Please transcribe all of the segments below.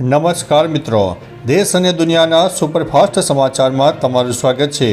નમસ્કાર મિત્રો. દેશ અને દુનિયાના સુપરફાસ્ટ સમાચારમાં તમારું સ્વાગત છે.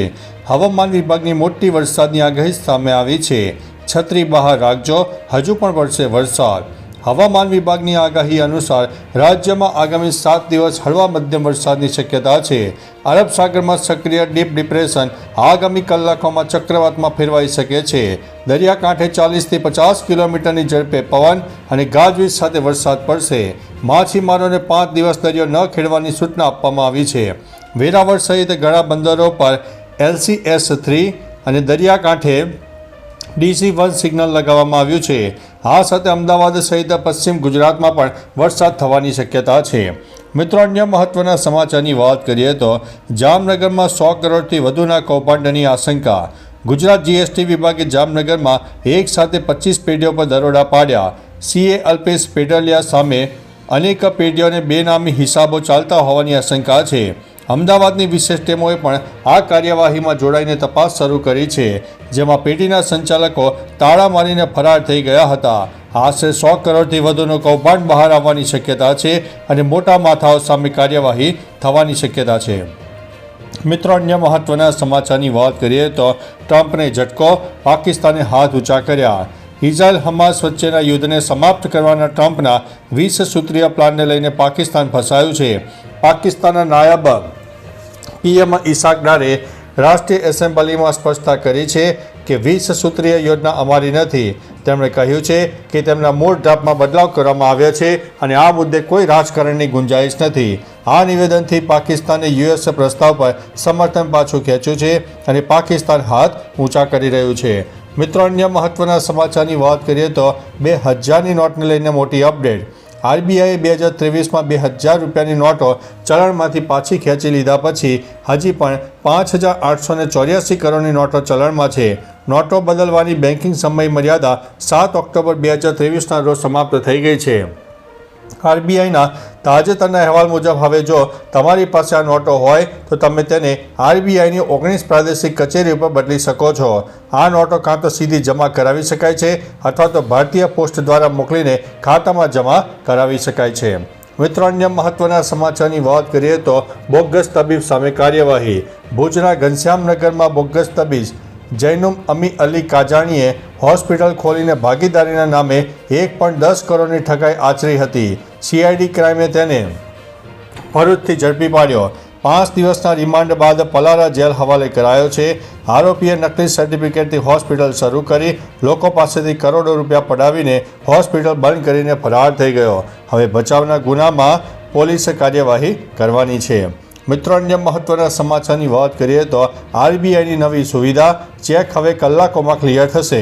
હવામાન વિભાગની મોટી વરસાદની આગાહી સામે આવી છે. છત્રી બહાર રાખજો. હજુ પણ વરસે વરસાદ. હવામાન વિભાગની આગાહી અનુસાર રાજ્યમાં આગામી સાત દિવસ હળવા મધ્યમ વરસાદની શક્યતા છે. અરબ સાગરમાં સક્રિય ડીપ ડિપ્રેશન આગામી કલાકોમાં ચક્રવાતમાં ફેરવાઈ શકે છે. દરિયાકાંઠે ચાલીસથી પચાસ કિલોમીટરની ઝડપે પવન અને ગાજવીજ સાથે વરસાદ પડશે. માછીમારોને પાંચ દિવસ દરિયો ન ખેડવાની સૂચના આપવામાં આવી છે. વેરાવળ સહિત ઘણા બંદરો પર એલસીએસ થ્રી અને દરિયાકાંઠે ડીસી વન સિગ્નલ લગાવવામાં આવ્યું છે. આ સાથે અમદાવાદ સહિત પશ્ચિમ ગુજરાતમાં પણ વરસાદ થવાની શક્યતા છે. મિત્રો, અન્ય મહત્વના સમાચારની વાત કરીએ તો જામનગરમાં સો કરોડથી વધુના કૌભાંડની આશંકા. ગુજરાત જીએસટી વિભાગે જામનગરમાં એક સાથે પચીસ પેઢીઓ પર દરોડા પાડ્યા. સીએ અલ્પેશ પેટલિયા સામે અનેક પેઢીઓને બેનામી હિસાબો ચાલતા હોવાની આશંકા છે. અમદાવાદની વિશેષ ટીમોએ પણ આ કાર્યવાહીમાં જોડાઈને તપાસ શરૂ કરી છે, જેમાં પેઢીના સંચાલકો તાળા મારીને ફરાર થઈ ગયા હતા. આશરે સો કરોડથી વધુનું કૌભાંડ બહાર આવવાની શક્યતા છે અને મોટા માથાઓ સામે કાર્યવાહી થવાની શક્યતા છે. મિત્રો, અન્ય મહત્વના સમાચારની વાત કરીએ તો ટ્રમ્પને ઝટકો, પાકિસ્તાને હાથ ઊંચા કર્યા. ઇઝરાયલ હમાસ વચ્ચેના યુદ્ધને સમાપ્ત કરવાના ટ્રમ્પના વીસ સૂત્રીય પ્લાનને લઈને પાકિસ્તાન ફસાયું છે. પાકિસ્તાનના નાયબ પીએમ ઇસાક ડારે રાષ્ટ્રીય એસેમ્બલીમાં સ્પષ્ટતા કરી છે કે વીસ સૂત્રીય યોજના અમારી નથી. તેમણે કહ્યું છે કે તેમના મૂળ ડ્રાફ્ટમાં બદલાવ કરવામાં આવ્યા છે અને આ મુદ્દે કોઈ રાજકારણની ગુંજાઈશ નથી. આ નિવેદનથી પાકિસ્તાને યુએસ પ્રસ્તાવ પર સમર્થન પાછું ખેંચ્યું છે અને પાકિસ્તાન હાથ ઊંચા કરી રહ્યું છે. મિત્રો, અન્ય મહત્વના સમાચારની વાત કરીએ તો બે હજારની નોટને લઈને મોટી અપડેટ. આરબીઆઈએ બે હજાર ત્રેવીસમાં બે હજાર રૂપિયાની નોટો ચલણમાંથી પાછી ખેંચી લીધા પછી હજી પણ પાંચ હજાર આઠસો ને ચોર્યાસી કરોડની નોટો ચલણમાં છે. નોટો બદલવાની બેન્કિંગ સમય મર્યાદા સાત ઓક્ટોબર બે હજાર ત્રેવીસના રોજ સમાપ્ત થઈ ગઈ છે. આરબીઆઈના તાજેતરના અહેવાલ મુજબ હવે જો તમારી પાસે આ નોટો હોય તો તમે તેને આરબીઆઈની ઓગણીસ પ્રાદેશિક કચેરી ઉપર બદલી શકો છો. આ નોટો કાં તો સીધી જમા કરાવી શકાય છે અથવા તો ભારતીય પોસ્ટ દ્વારા મોકલીને ખાતામાં જમા કરાવી શકાય છે. મિત્રો, અન્ય મહત્વના સમાચારની વાત કરીએ તો બોગસ તબીબ સામે કાર્યવાહી. ભુજના ઘનશ્યામનગરમાં બોગસ તબીબ જૈનુમ અમી અલી કાજાણીએ હોસ્પિટલ ખોલીને ભાગીદારીના નામે એક પણ દસ કરોડની ઠગાઈ આચરી હતી. સીઆઈડી ક્રાઇમે તેને ભરૂચથી ઝડપી પાડ્યો. પાંચ દિવસના રિમાન્ડ બાદ પલારા જેલ હવાલે કરાયો છે. આરોપીએ નકલી સર્ટિફિકેટથી હોસ્પિટલ શરૂ કરી લોકો પાસેથી કરોડો રૂપિયા પડાવીને હોસ્પિટલ બંધ કરીને ફરાર થઈ ગયો. હવે બચાવના ગુનામાં પોલીસે કાર્યવાહી કરવાની છે. મિત્રો, અન્ય મહત્વના સમાચારની વાત કરીએ તો આરબીઆઈની નવી સુવિધા ચેક હવે કલાકોમાં ક્લિયર થશે.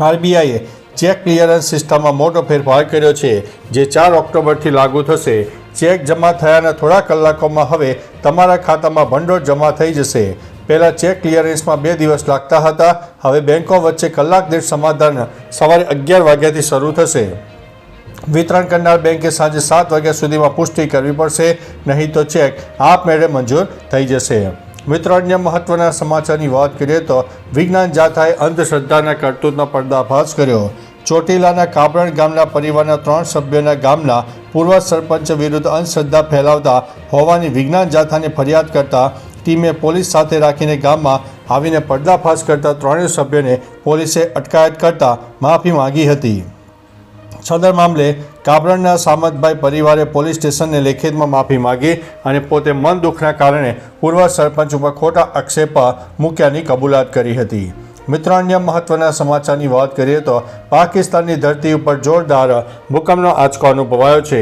આરબીઆઈએ ચેક ક્લિયરન્સ સિસ્ટમમાં મોટો ફેરફાર કર્યો છે, જે ચાર ઓક્ટોબરથી લાગુ થશે. ચેક જમા થયાના થોડા કલાકોમાં હવે તમારા ખાતામાં ભંડોળ જમા થઈ જશે. પહેલાં ચેક ક્લિયરન્સમાં બે દિવસ લાગતા હતા, હવે બેંકો વચ્ચે કલાક દીઠ સમાધાન સવારે અગિયાર વાગ્યાથી શરૂ થશે. વિતરણ કરનાર બેંકે સાંજે સાત વાગ્યા સુધીમાં પુષ્ટિ કરવી પડશે, નહીં તો ચેક આપમેળે મંજૂર થઈ જશે. મિત્રો અન્ય મહત્વના સમાચારની વાત કરીએ તો વિજ્ઞાન જાથાએ અંધશ્રદ્ધાના કરતૂતનો પર્દાફાશ કર્યો. ચોટીલાના કાબરણ ગામના પરિવારના ત્રણ સભ્યોના ગામના પૂર્વ સરપંચ વિરુદ્ધ અંધશ્રદ્ધા ફેલાવતા હોવાની વિજ્ઞાન જાથાને ફરિયાદ કરતા ટીમે પોલીસ સાથે રાખીને ગામમાં આવીને પર્દાફાશ કરતા ત્રણેય સભ્યોને પોલીસે અટકાયત કરતા માફી માંગી હતી. સદર મામલે કાબરણના સામતભાઈ પરિવારે પોલીસ સ્ટેશનને લેખિતમાં માફી માગી અને પોતે મન દુઃખના કારણે પૂર્વ સરપંચ ઉપર ખોટા આક્ષેપ મૂક્યાની કબૂલાત કરી હતી. મિત્રો અન્ય મહત્વના સમાચારની વાત કરીએ તો પાકિસ્તાનની ધરતી ઉપર જોરદાર ભૂકંપનો આંચકો અનુભવાયો છે.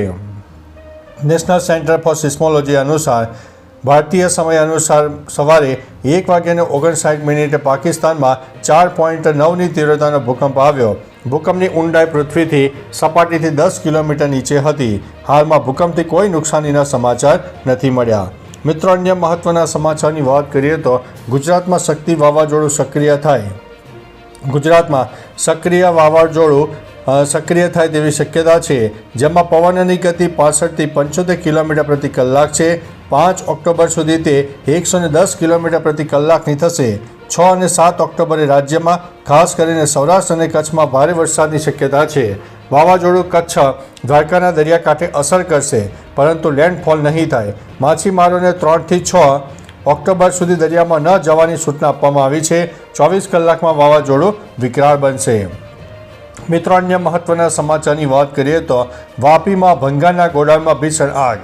નેશનલ સેન્ટર ફોર સિસ્મોલોજી અનુસાર ભારતીય સમય અનુસાર સવારે એક વાગ્યાને ઓગણસાઠ મિનિટે પાકિસ્તાનમાં ચાર પોઈન્ટ નવની તીવ્રતાનો ભૂકંપ આવ્યો. ભૂકંપની ઊંડાઈ પૃથ્વીથી સપાટીથી દસ કિલોમીટર નીચે હતી. હાલમાં ભૂકંપથી કોઈ નુકસાનીના સમાચાર નથી મળ્યા. મિત્રો, અન્ય મહત્વના સમાચારની વાત કરીએ તો ગુજરાતમાં શક્તિ વાવાઝોડું સક્રિય થાય. ગુજરાતમાં સક્રિય વાવાઝોડું સક્રિય થાય તેવી શક્યતા છે, જેમાં પવનની ગતિ પાસઠથી પંચોતેર કિલોમીટર પ્રતિ કલાક છે. પાંચ ઓક્ટોબર સુધી તે એકસો દસ કિલોમીટર પ્રતિ કલાકની થશે. છ અને સાત ઓક્ટોબરે રાજ્યમાં, ખાસ કરીને સૌરાષ્ટ્ર અને કચ્છમાં ભારે વરસાદની શક્યતા છે. વાવાઝોડું કચ્છ દ્વારકાના દરિયાકાંઠે અસર કરશે, પરંતુ લેન્ડફોલ નહીં થાય. માછીમારોને ત્રણથી છ ઓક્ટોબર સુધી દરિયામાં ન જવાની સૂચના આપવામાં આવી છે. ચોવીસ કલાકમાં વાવાઝોડું વિકરાળ બનશે. મિત્રો, અન્ય મહત્વના સમાચારની વાત કરીએ તો વાપીમાં ભંગારના ગોડાઉનમાં ભીષણ આગ.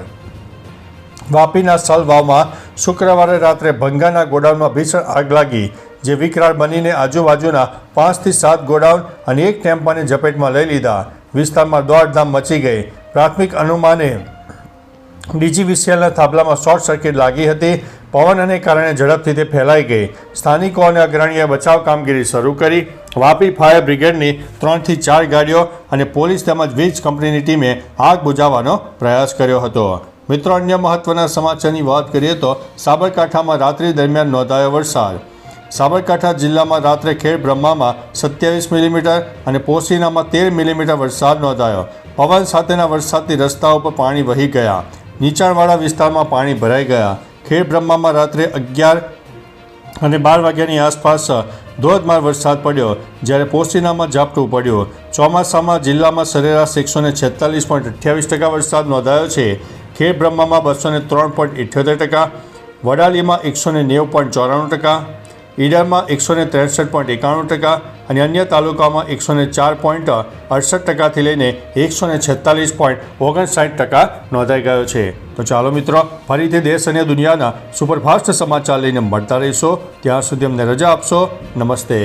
વાપીના સલવાવમાં શુક્રવારે રાત્રે ભંગાના ગોડાઉનમાં ભીષણ આગ લાગી, જે વિકરાળ બનીને આજુબાજુના પાંચથી સાત ગોડાઉન અને એક ટેમ્પાને ઝપેટમાં લઈ લીધા. વિસ્તારમાં દોડધામ મચી ગઈ. પ્રાથમિક અનુમાને ડીજીવીસીએલના થાંભલામાં શોર્ટ સર્કિટ લાગી હતી. પવન અને કારણે ઝડપથી તે ફેલાઈ ગઈ. સ્થાનિકો અને અગ્રણીએ બચાવ કામગીરી શરૂ કરી. વાપી ફાયર બ્રિગેડની ત્રણથી ચાર ગાડીઓ અને પોલીસ તેમજ વીજ કંપનીની ટીમે આગ બુઝાવવાનો પ્રયાસ કર્યો હતો. મિત્રો, અન્ય મહત્વના સમાચારની વાત કરીએ તો સાબરકાંઠામાં રાત્રિ દરમિયાન નોંધાયો વરસાદ. સાબરકાંઠા જિલ્લામાં રાત્રે ખેડ બ્રહ્મામાં સત્યાવીસ મિલીમીટર અને પોસીનામાં તેર મિલીમીટર વરસાદ નોંધાયો. પવન સાથેના વરસાદથી રસ્તાઓ પર પાણી વહી ગયા. નીચાણવાળા વિસ્તારમાં પાણી ભરાઈ ગયા. ખેડ બ્રહ્મામાં રાત્રે અગિયાર અને બાર વાગ્યાની આસપાસ ધોધમાર વરસાદ પડ્યો, જ્યારે પોસ્ટીનામાં ઝાપટું પડ્યું. ચોમાસામાં જિલ્લામાં સરેરાશ એકસો ને છેતાલીસ પોઈન્ટ અઠ્યાવીસ ટકા વરસાદ નોંધાયો છે. ખેડ બ્રહ્મામાં બસો ને ત્રણ પોઈન્ટ ઇઠ્યોતેર ટકા, વડાલીમાં એકસો ને નેવું પોઈન્ટ ચોરાણું ટકા, ઈડરમાં એકસો ને ત્રેસઠ પોઈન્ટ એકાણું ટકા અને અન્ય તાલુકામાં એકસો ને ચાર પોઈન્ટ અડસઠ ટકાથી લઈને એકસો ને છેતાલીસ પોઈન્ટ ઓગણસાઠ ટકા નોંધાઈ ગયો છે. તો ચાલો મિત્રો, ફરીથી દેશ અને દુનિયાના સુપરફાસ્ટ સમાચાર લઈને મળતા રહીશો. ત્યાં સુધી અમને રજા આપશો. નમસ્તે.